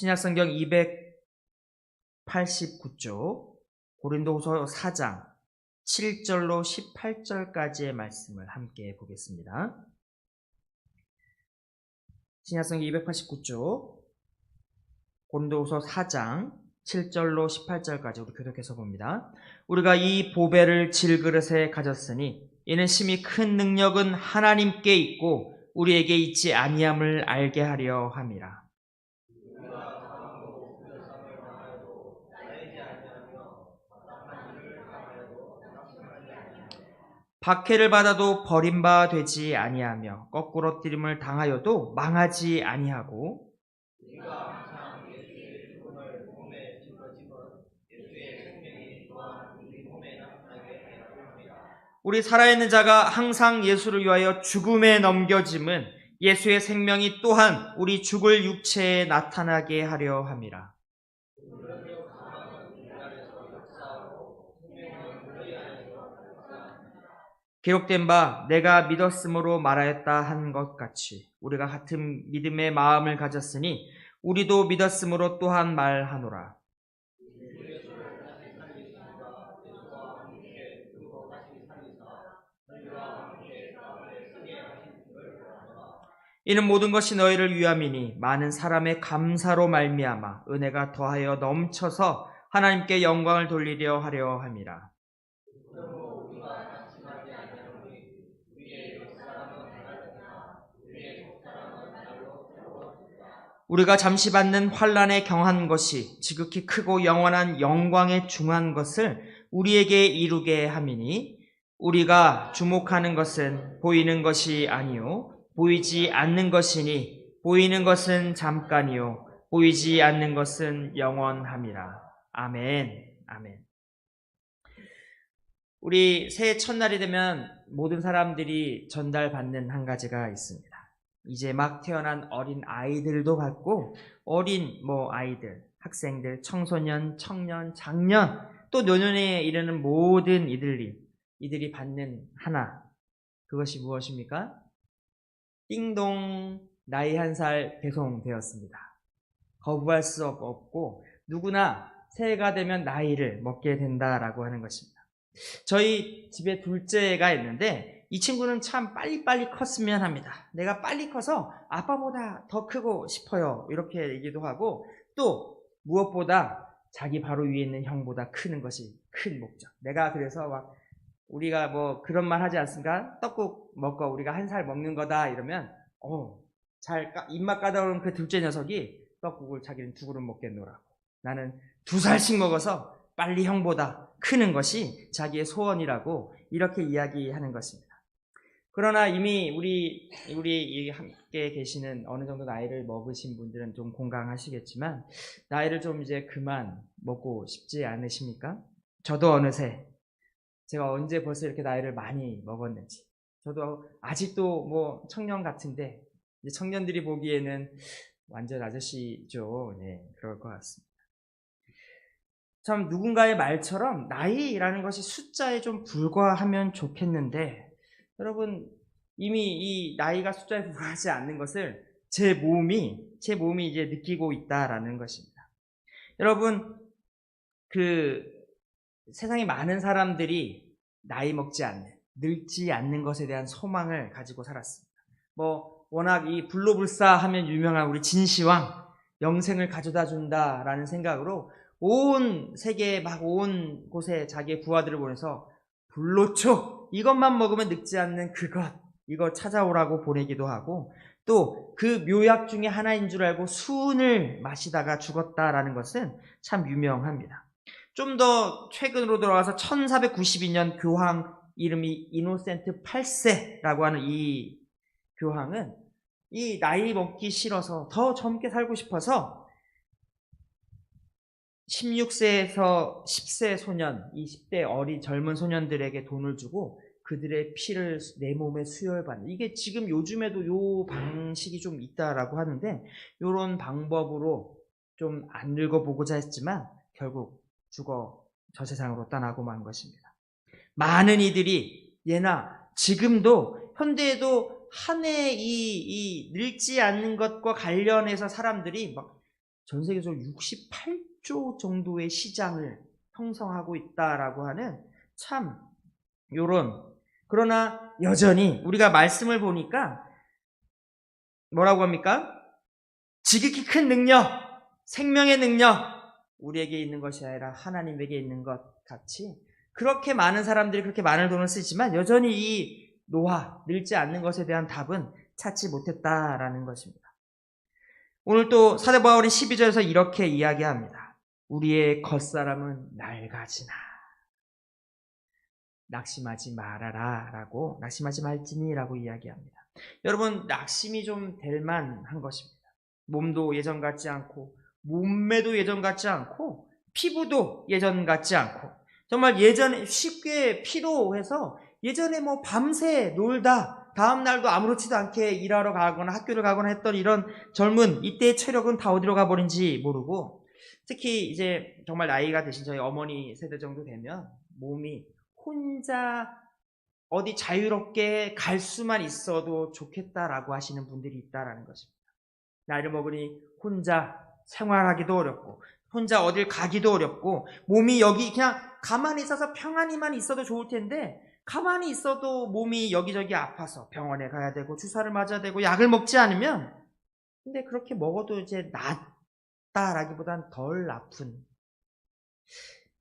신약성경 289쪽 고린도후서 4장 7절로 18절까지의 말씀을 함께 보겠습니다. 신약성경 289쪽 고린도후서 4장 7절로 18절까지 우리 교독해서 봅니다. 우리가 이 보배를 질그릇에 가졌으니 이는 심히 큰 능력은 하나님께 있고 우리에게 있지 아니함을 알게 하려 함이라. 박해를 받아도 버림바 되지 아니하며 거꾸로 뛰림을 당하여도 망하지 아니하고 우리 살아있는 자가 항상 예수를 위하여 죽음에 넘겨짐은 예수의 생명이 또한 우리 죽을 육체에 나타나게 하려 함이라. 기록된 바 내가 믿었으므로 말하였다 한 것 같이 우리가 같은 믿음의 마음을 가졌으니 우리도 믿었으므로 또한 말하노라. 이는 모든 것이 너희를 위함이니 많은 사람의 감사로 말미암아 은혜가 더하여 넘쳐서 하나님께 영광을 돌리려 하려 함이라. 우리가 잠시 받는 환란에 경한 것이 지극히 크고 영원한 영광에 중한 것을 우리에게 이루게 함이니 우리가 주목하는 것은 보이는 것이 아니요 보이지 않는 것이니 보이는 것은 잠깐이요 보이지 않는 것은 영원함이라. 아멘. 아멘. 우리 새해 첫날이 되면 모든 사람들이 전달받는 한 가지가 있습니다. 이제 막 태어난 어린 아이들도 받고 어린 뭐 아이들, 학생들, 청소년, 청년, 장년 또 노년에 이르는 모든 이들이 이들이 받는 하나 그것이 무엇입니까? 띵동 나이 한 살 배송되었습니다. 거부할 수 없고 누구나 새해가 되면 나이를 먹게 된다라고 하는 것입니다. 저희 집에 둘째가 있는데 이 친구는 참 빨리빨리 컸으면 합니다. 내가 빨리 커서 아빠보다 더 크고 싶어요. 이렇게 얘기도 하고 또 무엇보다 자기 바로 위에 있는 형보다 크는 것이 큰 목적. 내가 그래서 막 우리가 뭐 그런 말 하지 않습니까? 떡국 먹고 우리가 한 살 먹는 거다 이러면 어, 잘 까, 입맛 까다로운 그 둘째 녀석이 떡국을 자기는 두 그릇 먹겠노라고. 나는 두 살씩 먹어서 빨리 형보다 크는 것이 자기의 소원이라고 이렇게 이야기하는 것입니다. 그러나 이미 우리 우리 함께 계시는 어느 정도 나이를 먹으신 분들은 좀 공감하시겠지만 나이를 좀 이제 그만 먹고 싶지 않으십니까? 저도 어느새 제가 언제 벌써 이렇게 나이를 많이 먹었는지 저도 아직도 뭐 청년 같은데 청년들이 보기에는 완전 아저씨죠. 네, 그럴 것 같습니다. 참 누군가의 말처럼 나이라는 것이 숫자에 좀 불과하면 좋겠는데 여러분 이미 이 나이가 숫자에 불과하지 않는 것을 제 몸이 제 몸이 이제 느끼고 있다라는 것입니다. 여러분 그 세상에 많은 사람들이 나이 먹지 않는 늙지 않는 것에 대한 소망을 가지고 살았습니다. 뭐 워낙 이 불로불사하면 유명한 우리 진시황 영생을 가져다 준다라는 생각으로 온 세계 막온 곳에 자기의 부하들을 보내서 불로초 이것만 먹으면 늙지 않는 그것 이거 찾아오라고 보내기도 하고 또 그 묘약 중에 하나인 줄 알고 수은을 마시다가 죽었다라는 것은 참 유명합니다. 좀 더 최근으로 들어가서 1492년 교황 이름이 이노센트 8세라고 하는 이 교황은 이 나이 먹기 싫어서 더 젊게 살고 싶어서 16세에서 10세 소년, 20대 어린 젊은 소년들에게 돈을 주고 그들의 피를 내 몸에 수혈받는 이게 지금 요즘에도 요 방식이 좀 있다라고 하는데 이런 방법으로 좀안 늙어보고자 했지만 결국 죽어 저 세상으로 떠나고 만 것입니다. 많은 이들이 예나 지금도 현대에도 한해 이, 이 늙지 않는 것과 관련해서 사람들이 막 전 세계적으로 68 조 정도의 시장을 형성하고 있다라고 하는 참 요런 그러나 여전히 우리가 말씀을 보니까 뭐라고 합니까? 지극히 큰 능력, 생명의 능력 우리에게 있는 것이 아니라 하나님에게 있는 것 같이 그렇게 많은 사람들이 그렇게 많은 돈을 쓰지만 여전히 이 노화, 늙지 않는 것에 대한 답은 찾지 못했다라는 것입니다. 오늘 또 사도 바울이 12절에서 이렇게 이야기합니다. 우리의 겉사람은 낡아지나 낙심하지 말아라 라고 낙심하지 말지니 라고 이야기합니다. 여러분 낙심이 좀 될 만한 것입니다. 몸도 예전 같지 않고 몸매도 예전 같지 않고 피부도 예전 같지 않고 정말 예전에 쉽게 피로해서 예전에 뭐 밤새 놀다 다음 날도 아무렇지도 않게 일하러 가거나 학교를 가거나 했던 이런 젊은 이때의 체력은 다 어디로 가버린지 모르고 특히 이제 정말 나이가 드신 저희 어머니 세대 정도 되면 몸이 혼자 어디 자유롭게 갈 수만 있어도 좋겠다라고 하시는 분들이 있다라는 것입니다. 나이를 먹으니 혼자 생활하기도 어렵고 혼자 어딜 가기도 어렵고 몸이 여기 그냥 가만히 있어서 평안히만 있어도 좋을 텐데 가만히 있어도 몸이 여기저기 아파서 병원에 가야 되고 주사를 맞아야 되고 약을 먹지 않으면 근데 그렇게 먹어도 이제 낫다라기보단 덜 아픈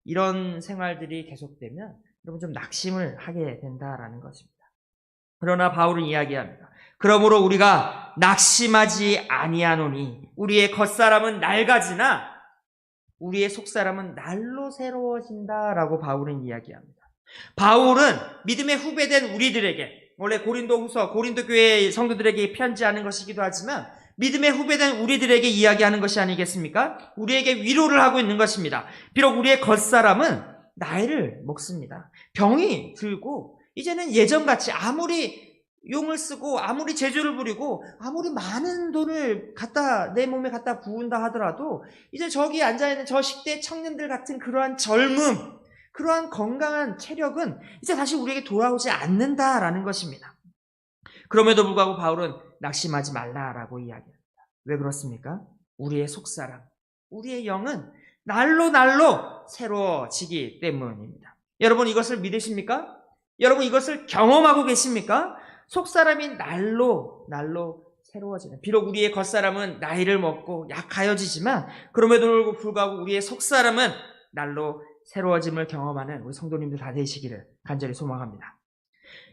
이런 생활들이 계속되면 여러분 좀 낙심을 하게 된다라는 것입니다. 그러나 바울은 이야기합니다. 그러므로 우리가 낙심하지 아니하노니 우리의 겉사람은 낡아지나 우리의 속사람은 날로 새로워진다라고 바울은 이야기합니다. 바울은 믿음의 후배된 우리들에게 원래 고린도 후서 고린도 교회 성도들에게 편지하는 것이기도 하지만 믿음의 후배된 우리들에게 이야기하는 것이 아니겠습니까? 우리에게 위로를 하고 있는 것입니다. 비록 우리의 겉사람은 나이를 먹습니다. 병이 들고 이제는 예전같이 아무리 용을 쓰고 아무리 재주를 부리고 아무리 많은 돈을 갖다 내 몸에 갖다 부은다 하더라도 이제 저기 앉아 있는 저 10대 청년들 같은 그러한 젊음, 그러한 건강한 체력은 이제 다시 우리에게 돌아오지 않는다라는 것입니다. 그럼에도 불구하고 바울은 낙심하지 말라라고 이야기합니다. 왜 그렇습니까? 우리의 속사람, 우리의 영은 날로 날로 새로워지기 때문입니다. 여러분 이것을 믿으십니까? 여러분 이것을 경험하고 계십니까? 속사람이 날로 날로 새로워지는 비록 우리의 겉사람은 나이를 먹고 약하여지지만 그럼에도 불구하고 우리의 속사람은 날로 새로워짐을 경험하는 우리 성도님들 다 되시기를 간절히 소망합니다.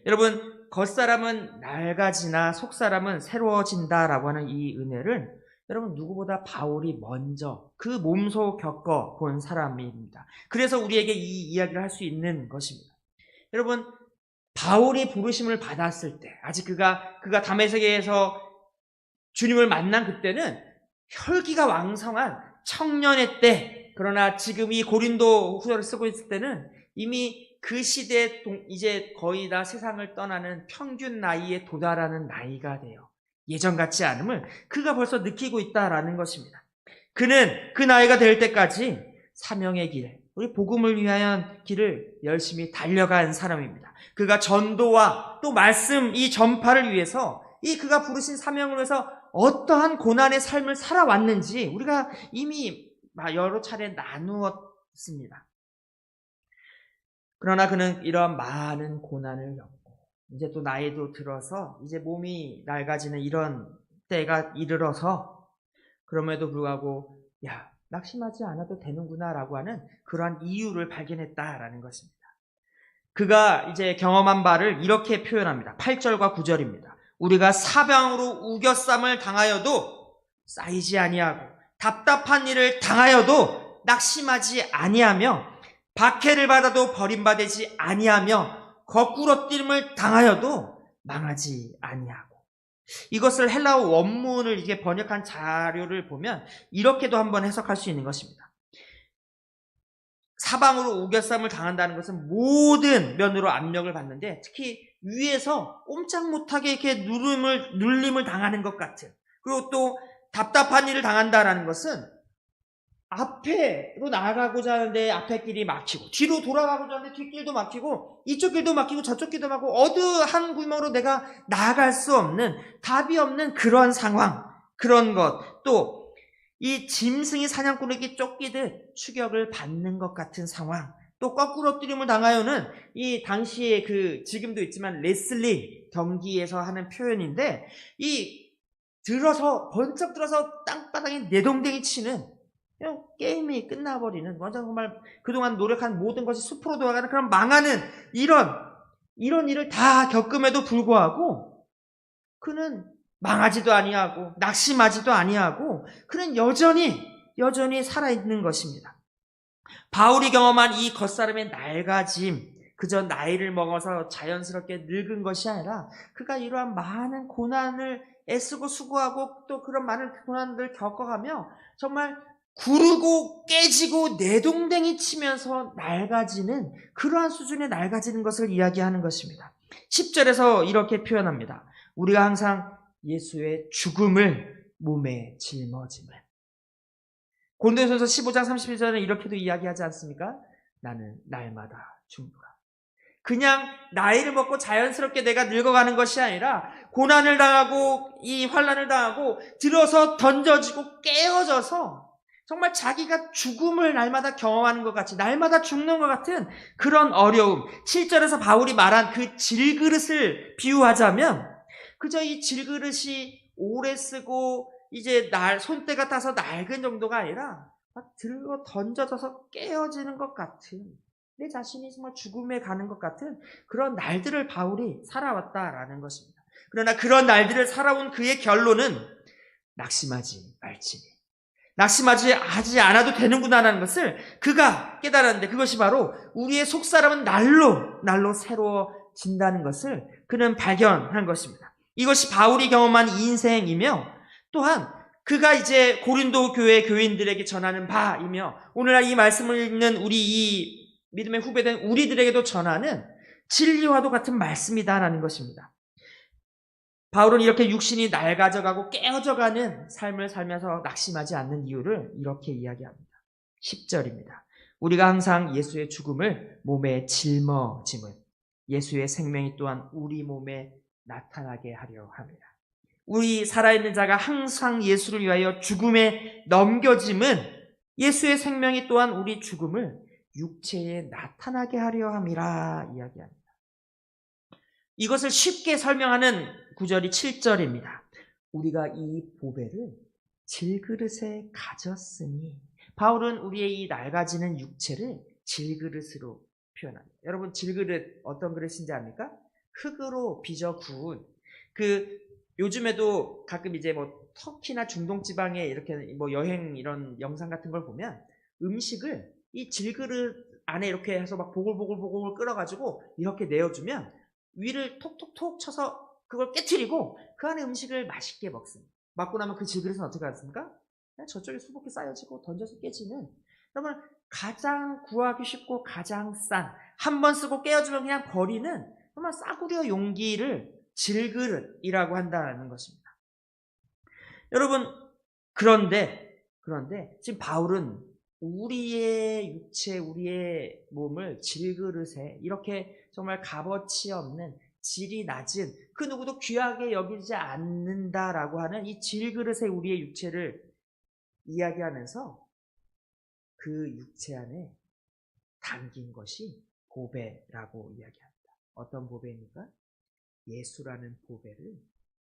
여러분 겉사람은 낡아지나 속사람은 새로워진다 라고 하는 이 은혜를 여러분 누구보다 바울이 먼저 그 몸소 겪어 본 사람입니다. 그래서 우리에게 이 이야기를 할 수 있는 것입니다. 여러분 바울이 부르심을 받았을 때 아직 그가 그가 담에색에서 주님을 만난 그때는 혈기가 왕성한 청년의 때 그러나 지금 이 고린도 후서를 쓰고 있을 때는 이미 그 시대에 이제 거의 다 세상을 떠나는 평균 나이에 도달하는 나이가 돼요. 예전 같지 않음을 그가 벌써 느끼고 있다라는 것입니다. 그는 그 나이가 될 때까지 사명의 길, 우리 복음을 위한 길을 열심히 달려간 사람입니다. 그가 전도와 또 말씀 이 전파를 위해서 이 그가 부르신 사명을 위해서 어떠한 고난의 삶을 살아왔는지 우리가 이미 여러 차례 나누었습니다. 그러나 그는 이러한 많은 고난을 겪고 이제 또 나이도 들어서 이제 몸이 낡아지는 이런 때가 이르러서 그럼에도 불구하고 야 낙심하지 않아도 되는구나라고 하는 그러한 이유를 발견했다라는 것입니다. 그가 이제 경험한 바를 이렇게 표현합니다. 8절과 9절입니다. 우리가 사병으로 우겨쌈을 당하여도 쌓이지 아니하고 답답한 일을 당하여도 낙심하지 아니하며 박해를 받아도 버림받지 아니하며 거꾸로 뛰임을 당하여도 망하지 아니하고 이것을 헬라어 원문을 이게 번역한 자료를 보면 이렇게도 한번 해석할 수 있는 것입니다. 사방으로 우겨쌈을 당한다는 것은 모든 면으로 압력을 받는데 특히 위에서 꼼짝 못하게 이렇게 누름을 눌림을 당하는 것 같은 그리고 또 답답한 일을 당한다라는 것은 앞에로 나아가고자 하는데 앞에 길이 막히고 뒤로 돌아가고자 하는데 뒷길도 막히고 이쪽 길도 막히고 저쪽 길도 막히고 어느 한 구멍으로 내가 나아갈 수 없는 답이 없는 그런 상황 그런 것 또 이 짐승이 사냥꾼에게 쫓기듯 추격을 받는 것 같은 상황. 또 거꾸로 뜨림을 당하여는 이 당시에 그 지금도 있지만 레슬링 경기에서 하는 표현인데 이 들어서 번쩍 들어서 땅바닥에 내동댕이 치는 그냥 게임이 끝나버리는 완전 정말 그동안 노력한 모든 것이 숲으로 돌아가는 그런 망하는 이런 이런 일을 다 겪음에도 불구하고 그는 망하지도 아니하고 낙심하지도 아니하고 그는 여전히 여전히 살아있는 것입니다. 바울이 경험한 이 겉사람의 낡아짐 그저 나이를 먹어서 자연스럽게 늙은 것이 아니라 그가 이러한 많은 고난을 애쓰고 수고하고 또 그런 많은 고난들을 겪어가며 정말 구르고 깨지고 내동댕이 치면서 낡아지는 그러한 수준의 낡아지는 것을 이야기하는 것입니다. 10절에서 이렇게 표현합니다. 우리가 항상 예수의 죽음을 몸에 짊어짐을. 고린도전서 15장 31절에 이렇게도 이야기하지 않습니까? 나는 날마다 죽노라. 그냥 나이를 먹고 자연스럽게 내가 늙어가는 것이 아니라 고난을 당하고 이 환란을 당하고 들어서 던져지고 깨어져서 정말 자기가 죽음을 날마다 경험하는 것 같이 날마다 죽는 것 같은 그런 어려움. 7절에서 바울이 말한 그 질그릇을 비유하자면 그저 이 질그릇이 오래 쓰고 이제 날 손때가 타서 낡은 정도가 아니라 막 들고 던져져서 깨어지는 것 같은 내 자신이 정말 죽음에 가는 것 같은 그런 날들을 바울이 살아왔다라는 것입니다. 그러나 그런 날들을 살아온 그의 결론은 낙심하지 말지니 낙심하지 하지 않아도 되는구나라는 것을 그가 깨달았는데 그것이 바로 우리의 속사람은 날로 날로 새로워진다는 것을 그는 발견한 것입니다. 이것이 바울이 경험한 인생이며 또한 그가 이제 고린도 교회 교인들에게 전하는 바이며 오늘날 이 말씀을 읽는 우리 이 믿음의 후배된 우리들에게도 전하는 진리와도 같은 말씀이다라는 것입니다. 바울은 이렇게 육신이 낡아져가고 깨어져가는 삶을 살면서 낙심하지 않는 이유를 이렇게 이야기합니다. 10절입니다. 우리가 항상 예수의 죽음을 몸에 짊어짐을 예수의 생명이 또한 우리 몸에 나타나게 하려 합니다. 우리 살아있는 자가 항상 예수를 위하여 죽음에 넘겨짐은 예수의 생명이 또한 우리 죽음을 육체에 나타나게 하려 함이라 이야기합니다. 이것을 쉽게 설명하는 구절이 7절입니다. 우리가 이 보배를 질그릇에 가졌으니 바울은 우리의 이 낡아지는 육체를 질그릇으로 표현합니다. 여러분 질그릇 어떤 그릇인지 압니까? 흙으로 빚어 구운 그 요즘에도 가끔 이제 뭐 터키나 중동 지방에 이렇게 뭐 여행 이런 영상 같은 걸 보면 음식을 이 질그릇 안에 이렇게 해서 막 보글보글보글 끓어가지고 이렇게 내어주면 위를 톡톡톡 쳐서 그걸 깨트리고 그 안에 음식을 맛있게 먹습니다. 먹고 나면 그 질그릇은 어떻게 하습니까? 저쪽에 수북히 쌓여지고 던져서 깨지는 여러분 가장 구하기 쉽고 가장 싼 한 번 쓰고 깨어주면 그냥 버리는 정말 싸구려 용기를 질그릇이라고 한다는 것입니다. 여러분 그런데 그런데 지금 바울은 우리의 육체, 우리의 몸을 질그릇에 이렇게 정말 값어치 없는 질이 낮은 그 누구도 귀하게 여기지 않는다라고 하는 이 질그릇의 우리의 육체를 이야기하면서 그 육체 안에 담긴 것이 보배라고 이야기합니다. 어떤 보배입니까? 예수라는 보배를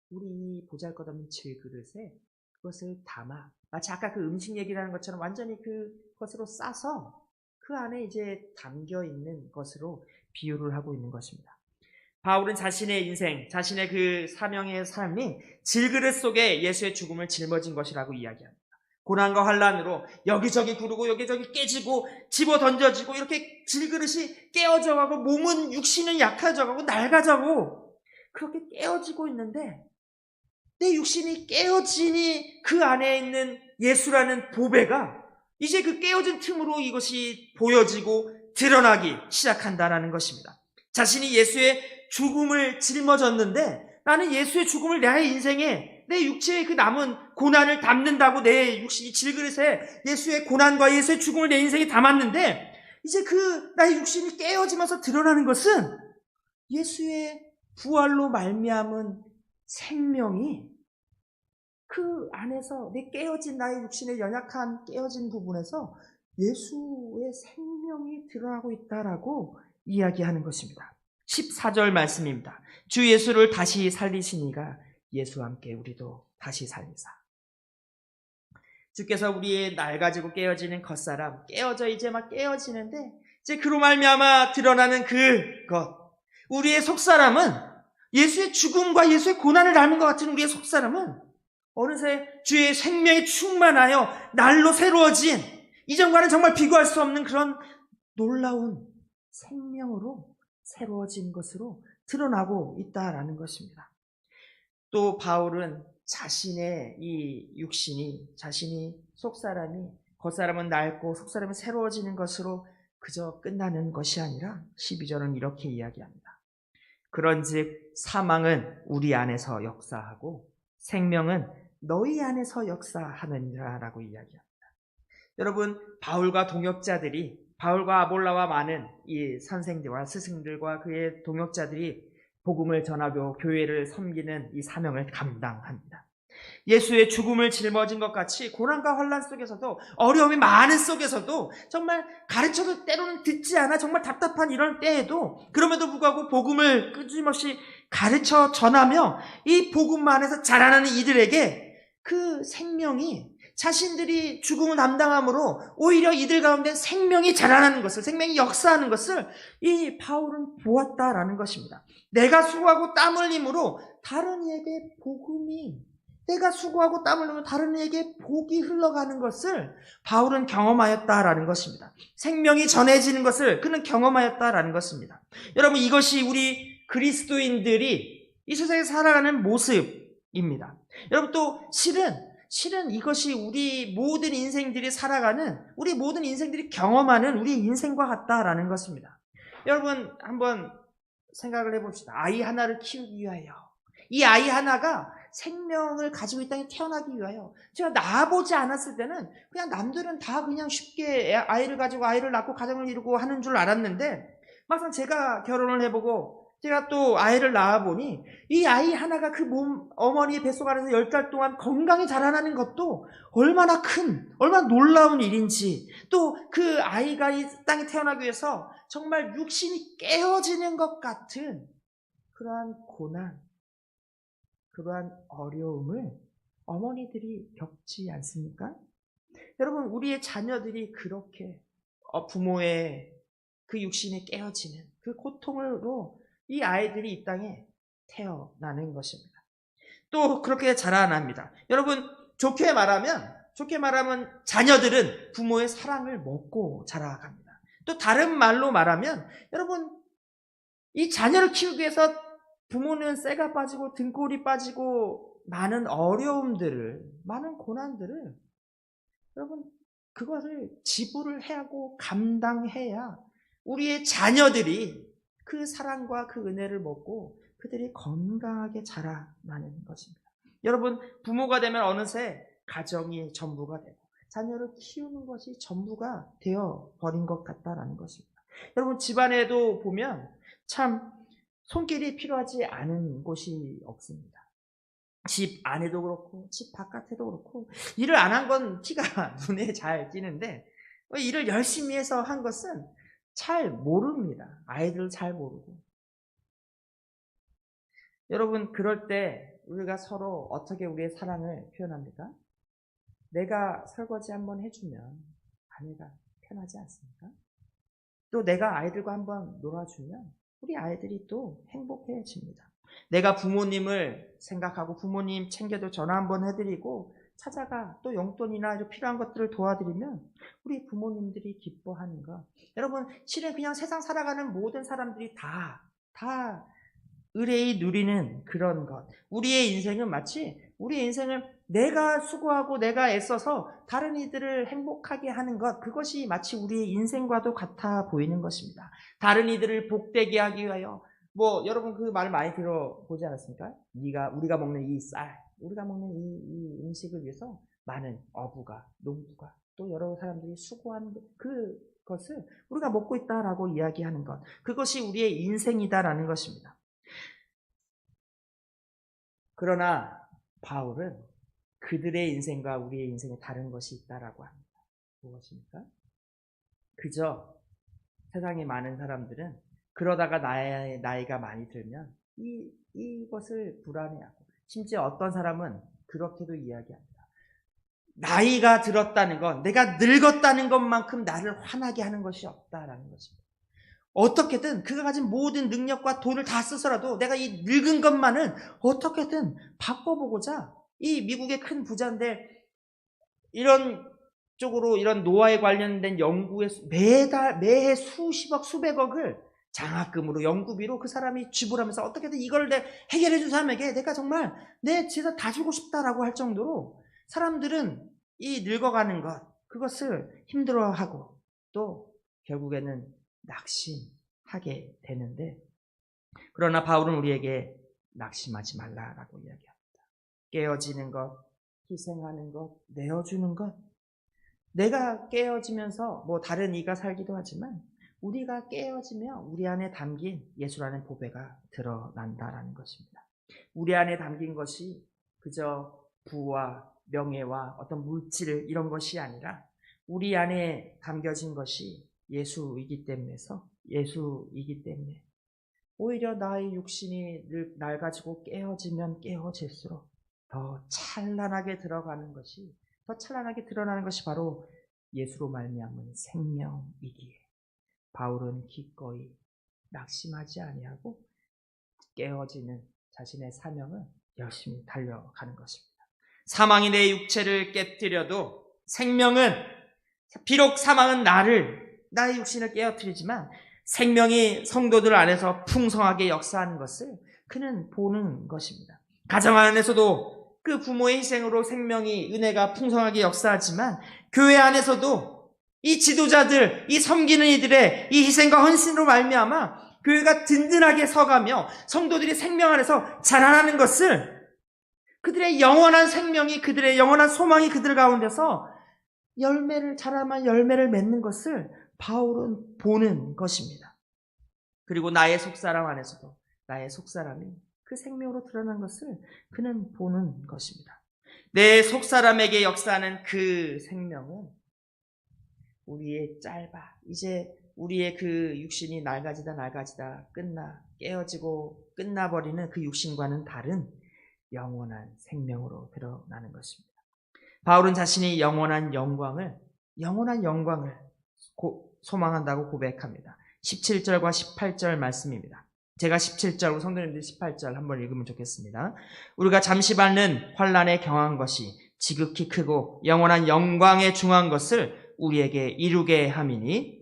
우리 보잘것없는 질그릇에 그것을 담아 마치 아까 그 음식 얘기라는 것처럼 완전히 그것으로 싸서 그 안에 이제 담겨 있는 것으로 비유를 하고 있는 것입니다. 바울은 자신의 인생, 자신의 그 사명의 삶이 질그릇 속에 예수의 죽음을 짊어진 것이라고 이야기합니다. 고난과 환란으로 여기저기 구르고 여기저기 깨지고 집어 던져지고 이렇게 질그릇이 깨어져 가고 몸은 육신은 약해져 가고 낡아져고 그렇게 깨어지고 있는데 내 육신이 깨어지니 그 안에 있는 예수라는 보배가 이제 그 깨어진 틈으로 이것이 보여지고 드러나기 시작한다라는 것입니다. 자신이 예수의 죽음을 짊어졌는데 나는 예수의 죽음을 내 인생에 내 육체의 그 남은 고난을 담는다고 내 육신이 질그릇에 예수의 고난과 예수의 죽음을 내 인생에 담았는데 이제 그 나의 육신이 깨어지면서 드러나는 것은 예수의 부활로 말미암은 생명이 그 안에서 내 깨어진 나의 육신의 연약한 깨어진 부분에서 예수의 생명이 드러나고 있다라고 이야기하는 것입니다. 14절 말씀입니다. 주 예수를 다시 살리시니가 예수와 함께 우리도 다시 살리사. 주께서 우리의 낡아지고 깨어지는 겉사람 깨어져 이제 막 깨어지는데 이제 그로 말미암아 드러나는 그 것 우리의 속사람은 예수의 죽음과 예수의 고난을 닮은 것 같은 우리의 속사람은 어느새 주의 생명이 충만하여 날로 새로워진 이전과는 정말 비교할 수 없는 그런 놀라운 생명으로 새로워진 것으로 드러나고 있다라는 것입니다. 또 바울은 자신의 이 육신이 자신이 속사람이 겉사람은 낡고 속사람은 새로워지는 것으로 그저 끝나는 것이 아니라 12절은 이렇게 이야기합니다. 그런즉 사망은 우리 안에서 역사하고 생명은 너희 안에서 역사하느니라라고 이야기합니다. 여러분 바울과 동역자들이 바울과 아볼라와 많은 이 선생들과 스승들과 그의 동역자들이 복음을 전하고 교회를 섬기는 이 사명을 감당합니다. 예수의 죽음을 짊어진 것 같이 고난과 환란 속에서도 어려움이 많은 속에서도 정말 가르쳐도 때로는 듣지 않아 정말 답답한 이런 때에도 그럼에도 불구하고 복음을 끊임없이 가르쳐 전하며 이 복음 안에서 자라나는 이들에게 그 생명이 자신들이 죽음을 담당함으로 오히려 이들 가운데 생명이 자라나는 것을 생명이 역사하는 것을 이 바울은 보았다라는 것입니다. 내가 수고하고 땀 흘림으로 다른 이에게 복음이 내가 수고하고 땀 흘리면 다른 이에게 복이 흘러가는 것을 바울은 경험하였다라는 것입니다. 생명이 전해지는 것을 그는 경험하였다라는 것입니다. 여러분 이것이 우리 그리스도인들이 이 세상에 살아가는 모습입니다. 여러분 또 실은 실은 이것이 우리 모든 인생들이 살아가는, 우리 모든 인생들이 경험하는 우리 인생과 같다라는 것입니다. 여러분, 한번 생각을 해봅시다. 아이 하나를 키우기 위하여. 이 아이 하나가 생명을 가지고 이 땅에 태어나기 위하여. 제가 낳아보지 않았을 때는 그냥 남들은 다 그냥 쉽게 아이를 가지고 아이를 낳고 가정을 이루고 하는 줄 알았는데, 막상 제가 결혼을 해보고 제가 또 아이를 낳아보니 이 아이 하나가 그 몸, 어머니의 뱃속 안에서 열 달 동안 건강히 자라나는 것도 얼마나 큰, 얼마나 놀라운 일인지 또 그 아이가 이 땅에 태어나기 위해서 정말 육신이 깨어지는 것 같은 그러한 고난, 그러한 어려움을 어머니들이 겪지 않습니까? 여러분, 우리의 자녀들이 그렇게 어, 부모의 그 육신이 깨어지는 그 고통으로 이 아이들이 이 땅에 태어나는 것입니다. 또 그렇게 자라납니다. 여러분, 좋게 말하면, 좋게 말하면 자녀들은 부모의 사랑을 먹고 자라갑니다. 또 다른 말로 말하면, 여러분, 이 자녀를 키우기 위해서 부모는 쇠가 빠지고 등골이 빠지고 많은 어려움들을, 많은 고난들을 여러분, 그것을 지불을 해야 하고 감당해야 우리의 자녀들이 그 사랑과 그 은혜를 먹고 그들이 건강하게 자라나는 것입니다. 여러분, 부모가 되면 어느새 가정이 전부가 되고 자녀를 키우는 것이 전부가 되어 버린 것 같다라는 것입니다. 여러분, 집안에도 보면 참 손길이 필요하지 않은 곳이 없습니다. 집 안에도 그렇고, 집 바깥에도 그렇고, 일을 안 한 건 티가 눈에 잘 띄는데, 일을 열심히 해서 한 것은 잘 모릅니다. 아이들 잘 모르고. 여러분, 그럴 때 우리가 서로 어떻게 우리의 사랑을 표현합니까? 내가 설거지 한번 해주면 아내가 편하지 않습니까? 또 내가 아이들과 한번 놀아주면 우리 아이들이 또 행복해집니다. 내가 부모님을 생각하고 부모님 챙겨도 전화 한번 해드리고 찾아가 또 용돈이나 필요한 것들을 도와드리면 우리 부모님들이 기뻐하는 것. 여러분, 실은 그냥 세상 살아가는 모든 사람들이 다, 다 의뢰이 누리는 그런 것. 우리의 인생은 마치 우리의 인생을 내가 수고하고 내가 애써서 다른 이들을 행복하게 하는 것. 그것이 마치 우리의 인생과도 같아 보이는 것입니다. 다른 이들을 복되게 하기 위하여 뭐 여러분 그 말 많이 들어보지 않았습니까? 네가 우리가 먹는 이 쌀, 우리가 먹는 이, 이 음식을 위해서 많은 어부가, 농부가 또 여러 사람들이 수고한 그것을 우리가 먹고 있다라고 이야기하는 것. 그것이 우리의 인생이다라는 것입니다. 그러나 바울은 그들의 인생과 우리의 인생에 다른 것이 있다라고 합니다. 무엇입니까? 그저 세상에 많은 사람들은 그러다가 나이, 나이가 많이 들면 이, 이것을 불안해하고 심지어 어떤 사람은 그렇게도 이야기합니다. 나이가 들었다는 건 내가 늙었다는 것만큼 나를 화나게 하는 것이 없다라는 것입니다. 어떻게든 그가 가진 모든 능력과 돈을 다 쓰서라도 내가 이 늙은 것만은 어떻게든 바꿔보고자 이 미국의 큰 부자인데 이런 쪽으로 이런 노화에 관련된 연구에 매달 매해 수십억 수백억을 장학금으로 연구비로 그 사람이 지불하면서 어떻게든 이걸 내 해결해 준 사람에게 내가 정말 내 재산 다 주고 싶다라고 할 정도로 사람들은 이 늙어가는 것 그것을 힘들어하고 또 결국에는 낙심하게 되는데 그러나 바울은 우리에게 낙심하지 말라라고 이야기합니다. 깨어지는 것, 희생하는 것, 내어주는 것. 내가 깨어지면서 뭐 다른 이가 살기도 하지만 우리가 깨어지며 우리 안에 담긴 예수라는 보배가 드러난다라는 것입니다. 우리 안에 담긴 것이 그저 부와 명예와 어떤 물질 이런 것이 아니라 우리 안에 담겨진 것이 예수이기 때문에서 예수이기 때문에 오히려 나의 육신이 날 가지고 깨어지면 깨어질수록 더 찬란하게 들어가는 것이 더 찬란하게 드러나는 것이 바로 예수로 말미암은 생명이기에 바울은 기꺼이 낙심하지 아니하고 깨어지는 자신의 사명을 열심히 달려가는 것입니다. 사망이 내 육체를 깨뜨려도 생명은 비록 사망은 나를 나의 육신을 깨어뜨리지만 생명이 성도들 안에서 풍성하게 역사하는 것을 그는 보는 것입니다. 가정 안에서도 그 부모의 희생으로 생명이 은혜가 풍성하게 역사하지만 교회 안에서도 이 지도자들, 이 섬기는 이들의 이 희생과 헌신으로 말미암아 교회가 든든하게 서가며 성도들이 생명 안에서 자라나는 것을 그들의 영원한 생명이 그들의 영원한 소망이 그들 가운데서 열매를 자라만 열매를 맺는 것을 바울은 보는 것입니다. 그리고 나의 속사람 안에서도 나의 속사람이 그 생명으로 드러난 것을 그는 보는 것입니다. 내 속사람에게 역사하는 그 생명은 우리의 짧아. 이제 우리의 그 육신이 낡아지다 낡아지다 끝나 깨어지고 끝나버리는 그 육신과는 다른 영원한 생명으로 드러나는 것입니다. 바울은 자신이 영원한 영광을 영원한 영광을 고, 소망한다고 고백합니다. 17절과 18절 말씀입니다. 제가 17절, 성도님들 18절 한번 읽으면 좋겠습니다. 우리가 잠시 받는 환란에 경한 것이 지극히 크고 영원한 영광에 중한 것을 우리에게 이루게 함이니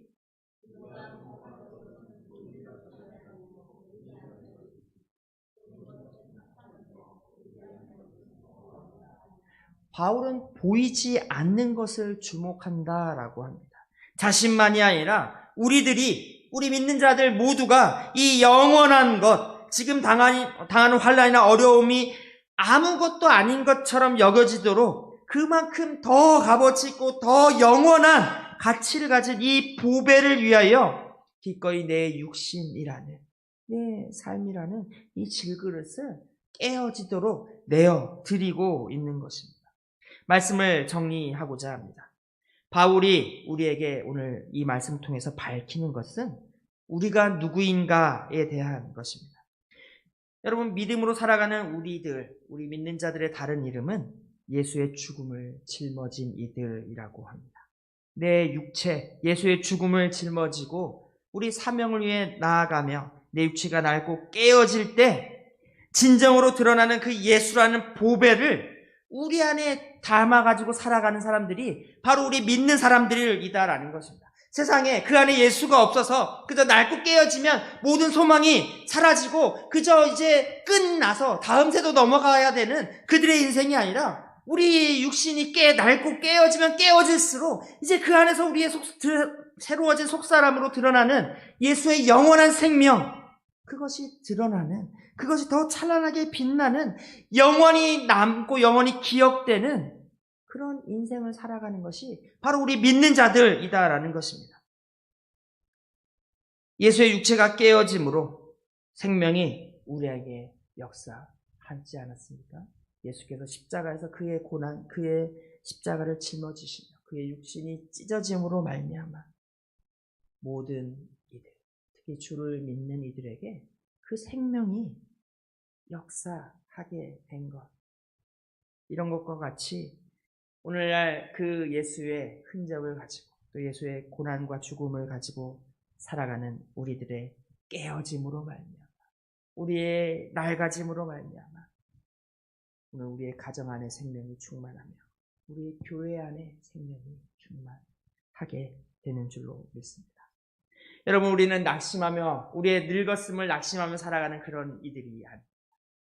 바울은 보이지 않는 것을 주목한다라고 합니다. 자신만이 아니라 우리들이 우리 믿는 자들 모두가 이 영원한 것, 지금 당하는, 당하는 환란이나 어려움이 아무것도 아닌 것처럼 여겨지도록 그만큼 더 값어치 있고 더 영원한 가치를 가진 이 보배를 위하여 기꺼이 내 육신이라는 내 삶이라는 이 질그릇을 깨어지도록 내어 드리고 있는 것입니다. 말씀을 정리하고자 합니다. 바울이 우리에게 오늘 이 말씀 통해서 밝히는 것은 우리가 누구인가에 대한 것입니다. 여러분, 믿음으로 살아가는 우리들, 우리 믿는 자들의 다른 이름은 예수의 죽음을 짊어진 이들이라고 합니다. 내 육체, 예수의 죽음을 짊어지고 우리 사명을 위해 나아가며 내 육체가 낡고 깨어질 때 진정으로 드러나는 그 예수라는 보배를 우리 안에 담아가지고 살아가는 사람들이 바로 우리 믿는 사람들이다라는 것입니다. 세상에 그 안에 예수가 없어서 그저 낡고 깨어지면 모든 소망이 사라지고 그저 이제 끝나서 다음 세도 넘어가야 되는 그들의 인생이 아니라 우리 육신이 깨 낡고 깨어지면 깨어질수록 이제 그 안에서 우리의 속, 새로워진 속사람으로 드러나는 예수의 영원한 생명 그것이 드러나는 그것이 더 찬란하게 빛나는 영원히 남고 영원히 기억되는 그런 인생을 살아가는 것이 바로 우리 믿는 자들이다라는 것입니다. 예수의 육체가 깨어짐으로 생명이 우리에게 역사하지 않았습니까? 예수께서 십자가에서 그의 고난, 그의 십자가를 짊어지시며 그의 육신이 찢어짐으로 말미암아 모든 이들, 특히 주를 믿는 이들에게 그 생명이 역사하게 된 것. 이런 것과 같이 오늘날 그 예수의 흔적을 가지고 또 예수의 고난과 죽음을 가지고 살아가는 우리들의 깨어짐으로 말미암아 우리의 낡아짐으로 말미암아 오늘 우리의 가정 안에 생명이 충만하며 우리 교회 안에 생명이 충만하게 되는 줄로 믿습니다. 여러분 우리는 낙심하며 우리의 늙었음을 낙심하며 살아가는 그런 이들이 아닙니다.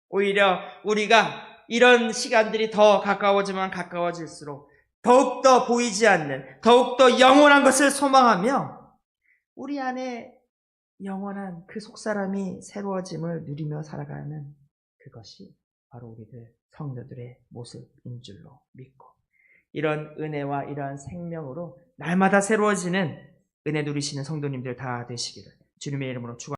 오히려 우리가 이런 시간들이 더 가까워지면 가까워질수록 더욱더 보이지 않는 더욱더 영원한 것을 소망하며 우리 안에 영원한 그 속사람이 새로워짐을 누리며 살아가는 그것이 바로 우리들 성도들의 모습인 줄로 믿고 이런 은혜와 이러한 생명으로 날마다 새로워지는 은혜 누리시는 성도님들 다 되시기를 주님의 이름으로 축원